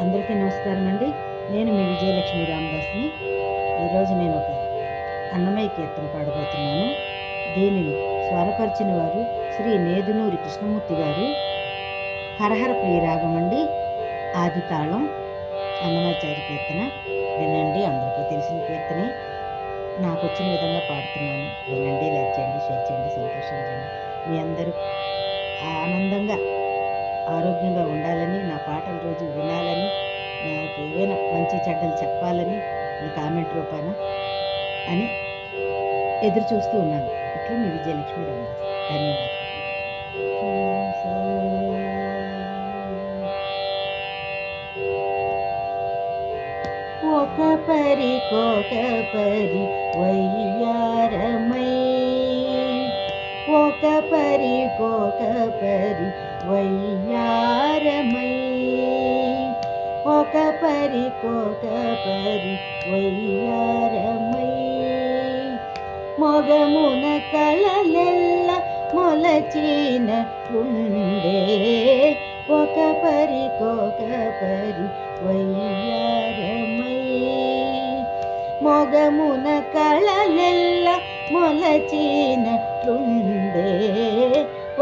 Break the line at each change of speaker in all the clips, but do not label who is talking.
అందరికీ నమస్కారం అండి. నేను మీ విజయలక్ష్మి రామదాస్ని. ఈరోజు నేను ఒక అన్నమయ్య కీర్తన పాడబోతున్నాను. దీనిని స్వరపరిచిన వారు శ్రీ నేదునూరి కృష్ణమూర్తి గారు. హరహర ప్రియ రాగం అండి. ఆది తాళం అన్నమాచారి కీర్తన. వినండి అందరికీ తెలిసిన కీర్తనే. నాకు వచ్చిన విధంగా పాడుతున్నాను. వినండి లైక్ చేయండి షేర్ చేయండి సంతోషించండి. మీ అందరూ ఆనందంగా మాటలు చెప్పాలని ఈ కామెంట్ రూపాన అని ఎదురు చూస్తూ ఉన్నాను ఇట్లు మీ విజయలక్ష్మి రామదాస్ ధన్యవాదాలు ఒక పరి కోక పరి వయ్యారమై ఒక పరికొక పరి వయ్యారమై ఒక పరి పరికొక పరి వయ్యారమై మొగమున కళలెల్ల మొలచిన ఉండే ఒక పరి పరికొక పరి వయ్యారమై మొగమున కళలెల్ల మొలచిన ఉండే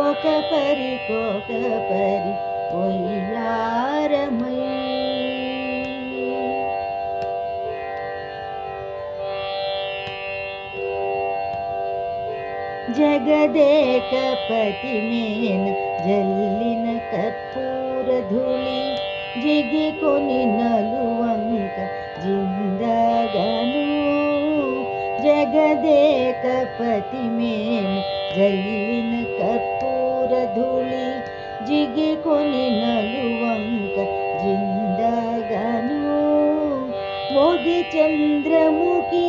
ఒక పరి పరికొక పరి వయ్యారమై జగదేకపతి మేన జల్లిన కర్పూర ధూళి జిగి కొని నలువంక జిందగను. జగదేకపతి మేన జల్లిన కర్పూర ధూళి జిగి కొని నలువంక జిందగను. మోగి చంద్రముఖి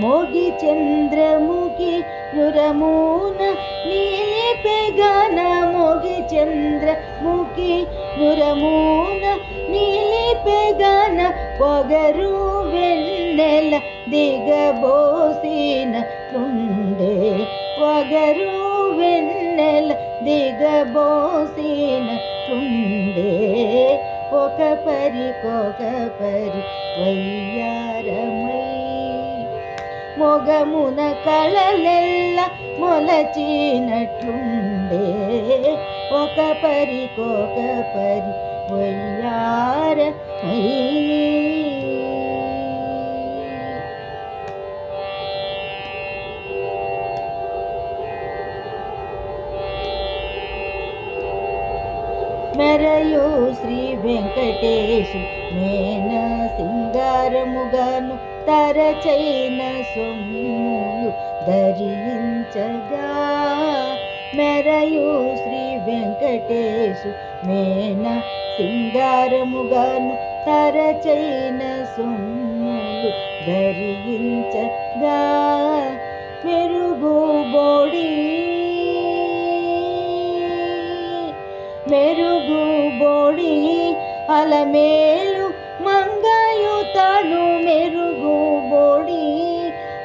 మోగి చంద్రముఖి నురమూన నీలిపెగన మోగి చంద్రముఖి నురమూన నీలిపెగన పొగరు వెన్నెల దిగబోసిన తుండే పొగరు వెన్నెల దిగబోసిన తుండే ఒక పరి కొక పరి వయ్యారమై మొగమున కళలెల్ల మొలచినట్లుండే ఒక పరికొక పరి వయ్యార మెరయు శ్రీ వెంకటేశు మేన సింగారముగాను తరచైన సొమ్ములు ధరించగా మెరయు శ్రీ వెంకటేశు మేన సింగారముగాను తరచైన సొమ్ములు ధరించగా మెరుగు బోడి మెరుగు బోడి అలమేలు మంగయుతను మెరుగు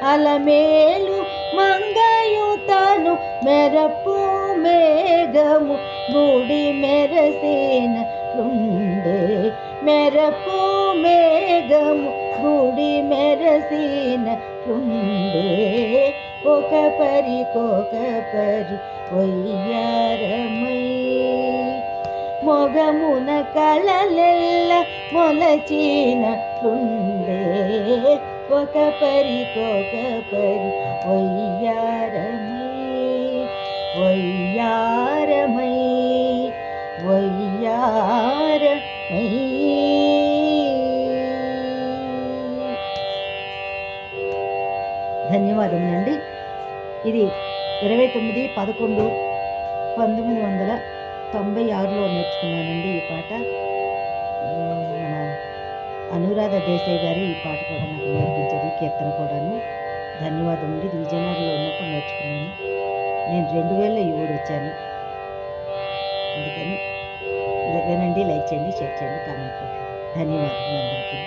అలమేలు మంగయుతను మెరపు మేఘము గుడి మెరసేన రుండే మెరపు మేఘము గుడి మెరసేన రుండే ఒక పరి కొక పరి వయ్యారమై మొగమున కళలెల్ల రుండే ఒక పరికొక పరి వయ్యారమై వయ్యారమై వయ్యారమై. ధన్యవాదములండి. ఇది ఇరవై తొమ్మిది పదకొండు పంతొమ్మిది వందల తొంభై ఆరులో నేర్చుకున్నానండి ఈ పాట. అనురాధ దేశాయ్ గారి ఈ పాట కూడా నాకు నేర్పించేది కీర్తన కూడాను. ధన్యవాదం అండి ఇది విజయనగరంలో ఉన్నప్పుడు నేర్చుకున్నాను. నేను రెండు వేల ఈ ఊరు వచ్చాను. అందుకని వినండి లైక్ చేయండి షేర్ చేయండి కామెంట్ పెట్టండి. ధన్యవాదాలు అందరికీ.